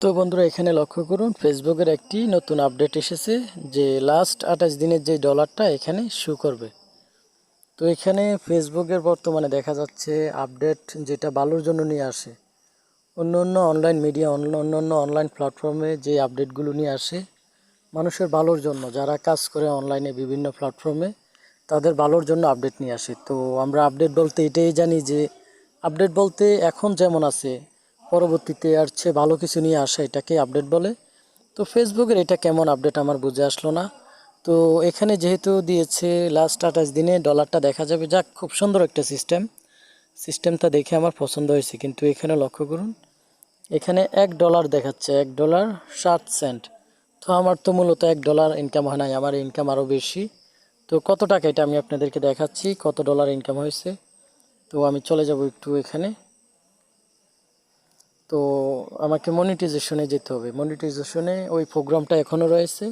তো বন্ধুরা, এখানে লক্ষ্য করুন, ফেসবুকের একটি নতুন আপডেট এসেছে যে লাস্ট আঠাশ দিনের যে ডলারটা এখানে শু করবে। তো এখানে ফেসবুকের বর্তমানে দেখা যাচ্ছে আপডেট যেটা ভালোর জন্য নিয়ে আসে। অন্য অন্য অনলাইন মিডিয়া অন্য অন্য অনলাইন প্ল্যাটফর্মে যে আপডেটগুলো নিয়ে আসে মানুষের ভালোর জন্য, যারা কাজ করে অনলাইনে বিভিন্ন প্ল্যাটফর্মে তাদের ভালোর জন্য আপডেট নিয়ে আসে। তো আমরা আপডেট বলতে এটাই জানি যে আপডেট বলতে এখন যেমন আছে পরবর্তীতে আর চেয়ে ভালো কিছু নিয়ে আসা এটাকে আপডেট বলে। তো ফেসবুকের এটা কেমন আপডেট আমার বুঝে আসলো না। তো এখানে যেহেতু দিয়েছে লাস্ট আঠাশ দিনে ডলারটা দেখা যাবে। যাক, খুব সুন্দর একটা সিস্টেম সিস্টেমটা দেখে আমার পছন্দ হয়েছে, কিন্তু এখানে লক্ষ্য করুন, এখানে এক ডলার দেখাচ্ছে, এক ডলার ষাট সেন্ট তো আমার তো মূলত এক ডলার ইনকাম হয় নাই, আমার ইনকাম আরও বেশি। তো কত টাকা এটা আমি আপনাদেরকে দেখাচ্ছি, কত ডলার ইনকাম হয়েছে। তো আমি চলে যাব একটু এখানে। তো আমাকে মনিটাইজেশনে যেতে হবে। মনিটাইজেশনে ওই প্রোগ্রামটা এখনও রয়েছে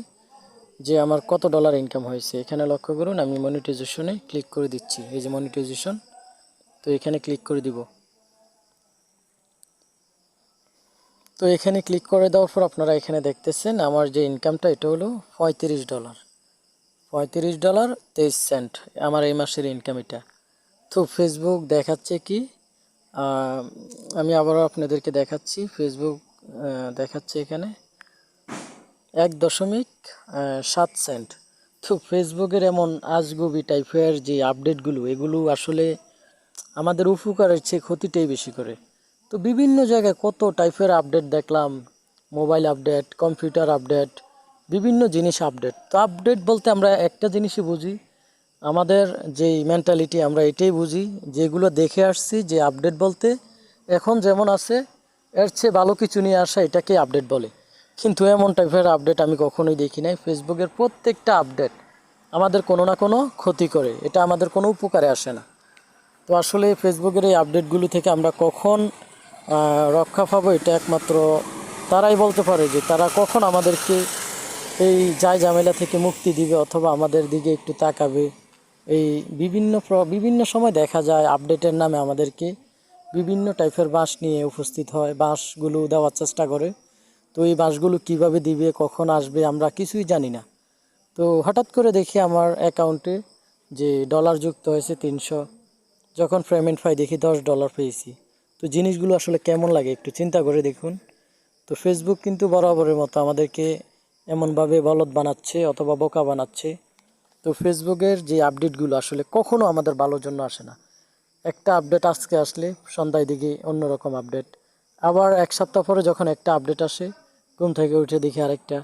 যে আমার কত ডলার ইনকাম হয়েছে। এখানে লক্ষ্য করুন, আমি মনিটাইজেশনে ক্লিক করে দিচ্ছি। এই যে মনিটাইজেশন তো এখানে ক্লিক করে দিব। তো এখানে ক্লিক করে দেওয়ার পর আপনারা এখানে দেখতেছেন, আমার যে ইনকামটা এটা হলো পঁয়ত্রিশ ডলার পঁয়ত্রিশ ডলার তেইশ সেন্ট আমার এই মাসের ইনকাম এটা তো ফেসবুক দেখাচ্ছে কি আমি আবারও আপনাদেরকে দেখাচ্ছি ফেসবুক দেখাচ্ছে এখানে। এক দশমিক সাত সেন্ট তো ফেসবুকের এমন আজগুবি টাইপের যে আপডেটগুলো এগুলো আসলে আমাদের উপকারের চেয়ে ক্ষতিটাই বেশি করে। তো বিভিন্ন জায়গায় কত টাইপের আপডেট দেখলাম মোবাইল আপডেট কম্পিউটার আপডেট বিভিন্ন জিনিস আপডেট তো আপডেট বলতে আমরা একটা জিনিসই বুঝি আমাদের যেই মেন্টালিটি আমরা এটাই বুঝি, যেগুলো দেখে আসছি, যে আপডেট বলতে এখন যেমন আছে, এর চেয়ে ভালো কিছু নিয়ে আসা এটাকে আপডেট বলে। কিন্তু এমন টাইপের আপডেট আমি কখনোই দেখি নাই। ফেসবুকের প্রত্যেকটা আপডেট আমাদের কোনো না কোনো ক্ষতি করে। এটা আমাদের কোনো উপকারে আসে না। তো আসলে ফেসবুকের এই আপডেটগুলো থেকে আমরা কখন রক্ষা পাবো এটা একমাত্র তারাই বলতে পারে যে তারা কখন আমাদেরকে এই যায় ঝামেলা থেকে মুক্তি দিবে অথবা আমাদের দিকে একটু তাকাবে। এই বিভিন্ন বিভিন্ন সময় দেখা যায় আপডেটের নামে আমাদেরকে বিভিন্ন টাইপের বাঁশ নিয়ে উপস্থিত হয়, বাঁশগুলো দেওয়ার চেষ্টা করে। তো এই বাঁশগুলো কীভাবে দিবে, কখন আসবে, আমরা কিছুই জানি না। তো হঠাৎ করে দেখি আমার অ্যাকাউন্টে যে ডলার যুক্ত হয়েছে তিনশো, যখন পেমেন্ট পাই দেখি দশ ডলার পেয়েছি। তো জিনিসগুলো আসলে কেমন লাগে একটু চিন্তা করে দেখুন। তো ফেসবুক কিন্তু বরাবরের মতো আমাদেরকে এমনভাবে বলদ বানাচ্ছে অথবা বোকা বানাচ্ছে। তো ফেসবুকের যে আপডেটগুলো আসলে কখনো আমাদের ভালোর জন্য আসে না। একটা আপডেট আজকে আসলে সন্ধ্যায় দিকে অন্যরকম আপডেট। আবার এক সপ্তাহ পরে যখন একটা আপডেট আসে, ঘুম থেকে উঠে দেখি আরেকটা।